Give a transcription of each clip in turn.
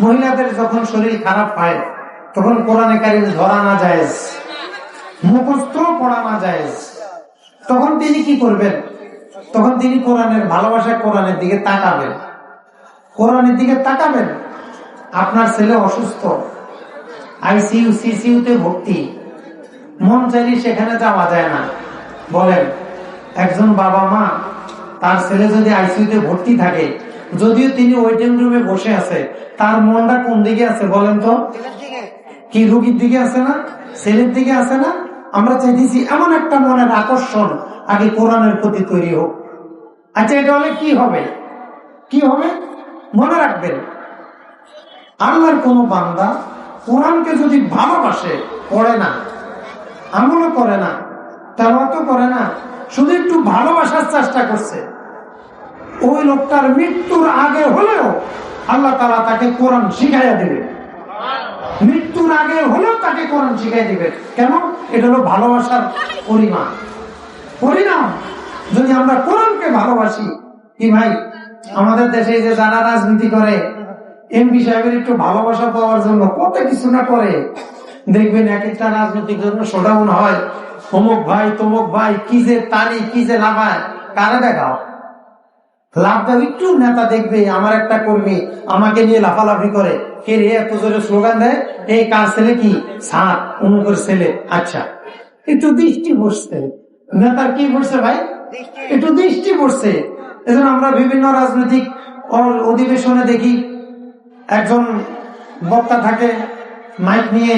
মহিলাদের যখন শরীর খারাপ হয়, তখন কোরআনে কারিম ধরা না যায় মুখস্থ পড়া না যায় তখন তিনি কি করবেন? তখন তিনি কোরআনের ভালোবাসা কোরআনের দিকে তাকাবেন। কোরআনের দিকে তাকাবেন। আপনার ছেলে অসুস্থ, আইসিইউ সিসিউতে ভর্তি, মন চাইলে সেখানে যাওয়া যায় না। বলেন, একজন বাবা মা, তার ছেলে যদি আইসিইউতে ভর্তি থাকে যদিও তিনি ওয়েটিং রুমে বসে আছে তার মনটা কোন দিকে আছে বলেন তো? কি রুগীর দিকে আছে না? ছেলের দিকে আছে না? আমরা চাইতেছি এমন একটা মনের আকর্ষণ আগে কোরআনের প্রতি তৈরি হোক। আচ্ছা এটা হলে কি হবে? কি হবে? মনে রাখবেন আল্লাহর কোন বান্দা কোরআনকে যদি ভালোবাসে পড়ে না আমলও করে না তেমতো করে না শুধু একটু ভালোবাসার চেষ্টা করছে ওই লোকটার মৃত্যুর আগে হলেও আল্লাহ তারা তাকে কোরআন শিখাইয়া দেবে। মৃত্যুর আগে হলেও তাকে কোরআন শিখাই দিবে। কেন? এটা হলো ভালোবাসার পরিমাণ। পরিণাম। যদি আমরা কোরআনকে ভালোবাসি, কি ভাই? আমাদের দেশে যে যারা রাজনীতি করে এমপি সাহেবের একটু ভালোবাসা পাওয়ার জন্য কত কিছু না করে, দেখবেন এক একটা রাজনৈতিক জন্য শোডাউন হয়। অমুক ভাই, তমুক ভাই, কি যে তালি, কি যে লাভায় কারে দেখাও? লাভ দাও একটু নেতা দেখবে আমার একটা কর্মী আমাকে নিয়ে লাফালাফি করে। কে রে এত জোরে স্লোগান দেয়? এই কার ছেলে কি? সাত অমুকের ছেলে। আচ্ছা একটু দৃষ্টি বসছে। নেতার কি বসছে ভাই? একটু দৃষ্টি পড়ছে এজন্য আমরা বিভিন্ন রাজনৈতিক অধিবেশনে দেখি একজন বক্তা থাকে মাইক নিয়ে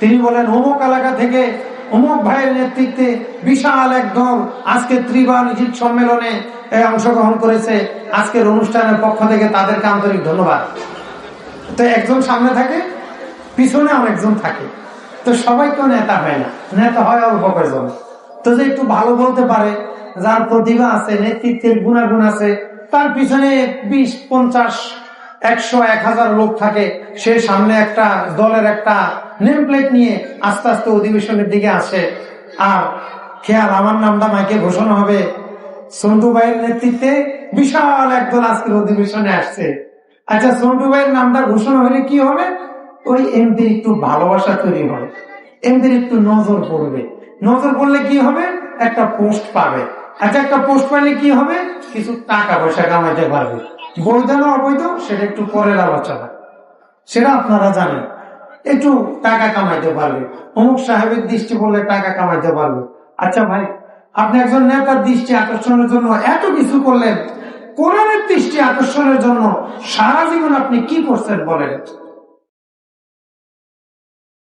তিনি বলেন অমুক এলাকা থেকে অমুক ভাইয়ের নেতৃত্বে বিশাল এক দল আজকে ত্রিবাণিজিক সম্মেলনে অংশগ্রহণ করেছে। আজকের অনুষ্ঠানের পক্ষ থেকে তাদেরকে আন্তরিক ধন্যবাদ। তো একজন সামনে থাকে, পিছনে অনেকজন থাকে। তো সবাই তো নেতা হয় না। নেতা হয় অল্প কয়েকজন তো যে একটু ভালো বলতে পারে, যার প্রতিভা আছে, নেতৃত্বের গুণাগুণ আছে, তার পিছনে বিশ, পঞ্চাশ একশো এক হাজার লোক থাকে। সে সামনে একটা দলের একটা নেম প্লেট নিয়ে আস্তে আস্তে অধিবেশনের দিকে আসে। আর খেয়াল, আমার নামটা মাইকে ঘোষণা হবে। সন্টু ভাইয়ের নেতৃত্বে বিশাল একদল আজকের অধিবেশনে আসছে। আচ্ছা সন্টু ভাইয়ের নামটা ঘোষণা হলে কি হবে? ওই এমপির একটু ভালোবাসা তৈরি হবে। এমপির একটু নজর পড়বে। নজর পড়লে কি হবে? একটা পোস্ট পাবে। আচ্ছা একটা পোস্ট পাইলে কি হবে? কিছু টাকা পয়সা কামাইতে পারবে। বৈধ না অবৈধ, সেটা একটু পরের আলোচনা। সেটা আপনারা জানেন। একটু টাকা কামাইতে পারবে। অমুক সাহেবের দৃষ্টি বললে টাকা কামাইতে পারবে। আচ্ছা ভাই, আপনি একজন নেতার দৃষ্টি আকর্ষণের জন্য এত কিছু করলেন। কোরআনের দৃষ্টি আকর্ষণের জন্য সারা জীবন আপনি কি করছেন বলেন?